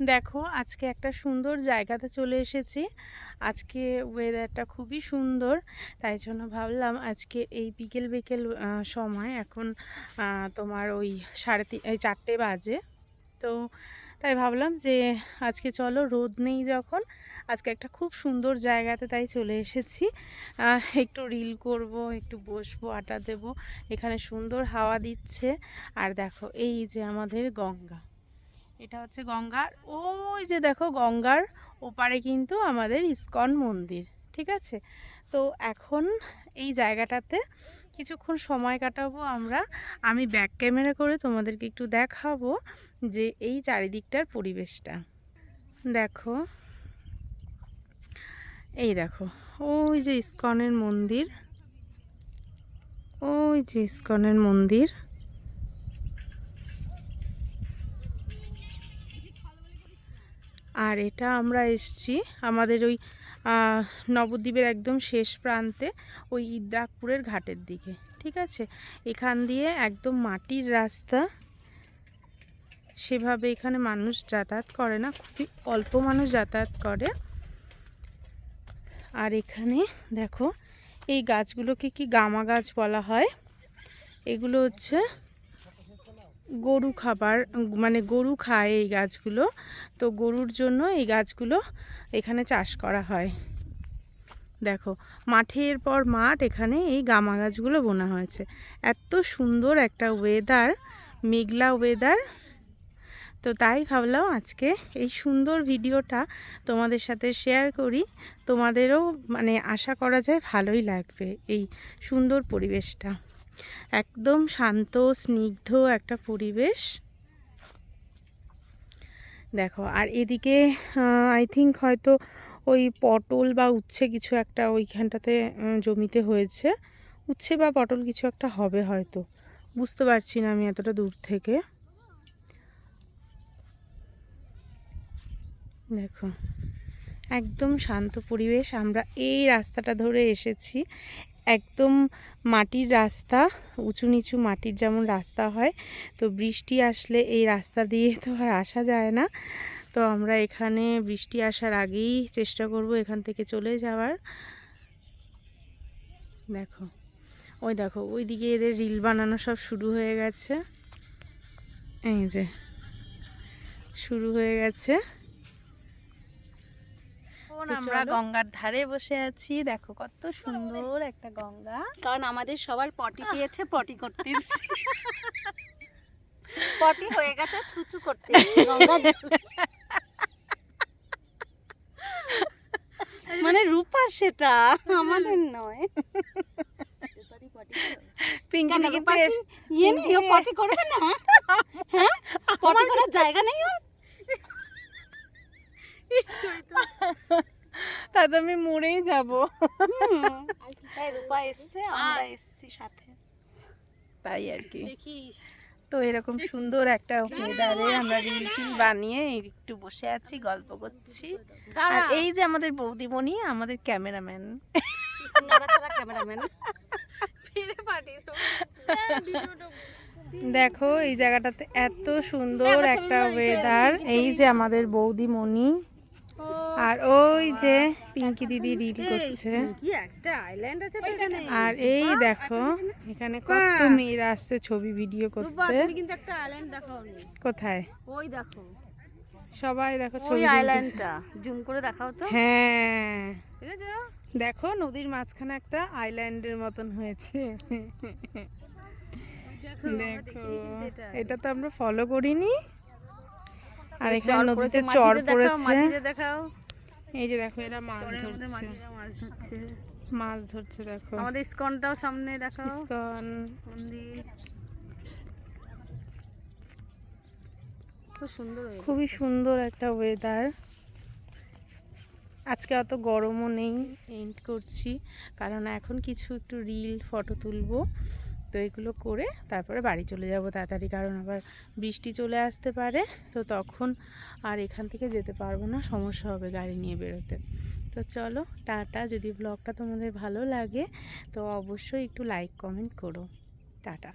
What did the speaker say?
দেখো, আজকে একটা সুন্দর জায়গাতে চলে এসেছি। আজকে ওয়েদারটা খুবই সুন্দর, তাই জন্য ভাবলাম আজকে এই বিকেল বিকেল সময় এখন তোমার ওই সাড়ে তিন এই চারটে বাজে। তো তাই ভাবলাম যে আজকে চলো রোদ নেই যখন, আজকে একটা খুব সুন্দর জায়গাতে তাই চলে এসেছি। একটু রিল করব, একটু বসবো আটা দেব। এখানে সুন্দর হাওয়া দিচ্ছে। আর দেখো, এই যে আমাদের গঙ্গা। এটা হচ্ছে গঙ্গার। ওই যে দেখো গঙ্গার ওপারে কিন্তু আমাদের ইস্কন মন্দির, ঠিক আছে? তো এখন এই জায়গাটাতে কিছুক্ষণ সময় কাটাবো আমরা। আমি ব্যাক ক্যামেরা করে তোমাদেরকে একটু দেখাবো যে এই চারিদিকটার পরিবেশটা। দেখো, এই দেখো, ওই যে ইস্কনের মন্দির, ওই যে ইস্কনের মন্দির। আর এটা আমরা এসছি আমাদের ওই নবদ্বীপের একদম শেষ প্রান্তে, ওই ইদ্রাকপুরের ঘাটের দিকে, ঠিক আছে? এখান দিয়ে একদম মাটির রাস্তা। সেভাবে এখানে মানুষ যাতায়াত করে না, খুবই অল্প মানুষ যাতায়াত করে। আর এখানে দেখো, এই গাছগুলোকে কি গামা গাছ বলা হয়? এগুলো হচ্ছে গরু খাবার মানে গরু খায় এই গাছগুলো। তো গরুর জন্য এই গাছগুলো এখানে চাষ করা হয়। দেখো, মাঠের পর মাঠ এখানে এই গামা গাছগুলো বোনা হয়েছে। এত সুন্দর একটা ওয়েদার মেঘলা ওয়েদার তো তাই ভাবলাম আজকে এই সুন্দর ভিডিওটা তোমাদের সাথে শেয়ার করি। তোমাদেরও মানে আশা করা যায় ভালোই লাগবে এই সুন্দর পরিবেশটা। একদম শান্ত, স্নিগ্ধ একটা পরিবেশ। দেখো, আর এদিকে আই থিঙ্ক হয়তো ওই পটল বা উচ্ছে কিছু একটা ওইখানটাতে জমিতে হয়েছে। উচ্ছে বা পটল কিছু একটা হবে হয়তো। বুঝতে পারছি না আমি এতটা দূর থেকে। দেখো, একদম শান্ত পরিবেশ। আমরা এই রাস্তাটা ধরে এসেছি। একদম মাটির রাস্তা, উঁচু নিচু মাটির যেমন রাস্তা হয়, তো বৃষ্টি আসলে এই রাস্তা দিয়ে তো আর আসা যায় না। তো আমরা এখানে বৃষ্টি আসার আগেই চেষ্টা করব এখান থেকে চলে যাওয়ার। দেখো, ওই দেখো ওইদিকে এদের রিল বানানো সব শুরু হয়ে গেছে। এই যে, শুরু হয়ে গেছে। এখন আমরা গঙ্গার ধারে বসে আছি। দেখো কত সুন্দর একটা গঙ্গা। কারণ আমাদের সবার পটি দিয়েছে পটি করতে পটি হয়ে গেছে ছুচু করতে। মানে রূপার সেটা আমাদের নয়। পিঙ্কি দিকে ইয়ে নেই? পটি করবে না? হ্যাঁ? পটি করার জায়গা নেই? তা তো আমি মরেই যাব। রূপা এসছে আমরা এসছি সাথে তাই আর কি। তো এরকম সুন্দর একটা ওয়েদারে আমরা রিল ফিল বানিয়ে একটু বসে আছি গল্প করছি। আর এই যে আমাদের বৌদিমণি আমাদের ক্যামেরাম্যান। ক্যামেরাম্যান দেখো এই জায়গাটাতে এত সুন্দর একটা ওয়েদার এই যে আমাদের বৌদিমণি। আর ওই যে পিঙ্কি দিদি রিল করছে। কি একটা আইল্যান্ড আছে তো এখানে। আর এই দেখো এখানে কত মেয়েরা আসছে ছবি ভিডিও করতে। তুমি কিন্তু একটা আইল্যান্ড দেখাওনি কোথায়? ওই দেখো। সবাই দেখো ছবি আইল্যান্ডটা জুম করে দেখাও তো। হ্যাঁ। দেখো নদীর মাঝখানে একটা আইল্যান্ডের মতন হয়েছে। দেখো এটা। তো আমরা ফলো করিনি। আর এখানে নদীতে চর পড়েছে। দেখাও। এই যে দেখো এরা মাছ ধরছে। মাছ ধরছে। দেখো। আমাদের ইসকনটাও সামনে দেখাও। ইস্কন। মন্দির খুব সুন্দর খুবই সুন্দর একটা ওয়েদার আজকে অত গরমও নেই এন্ড করছি। কারণ এখন কিছু একটু রিল ফটো তুলবো। তো এগুলো করে তারপরে বাড়ি চলে যাব তাড়াতাড়ি, কারণ আবার বৃষ্টি চলে আসতে পারে। তো তখন আর এখান থেকে যেতে পারব না, সমস্যা হবে গাড়ি নিয়ে বেরোতে। তো চলো, টাটা। যদি ব্লগটা তোমাদের ভালো লাগে, তো অবশ্যই একটু লাইক কমেন্ট করো। টাটা।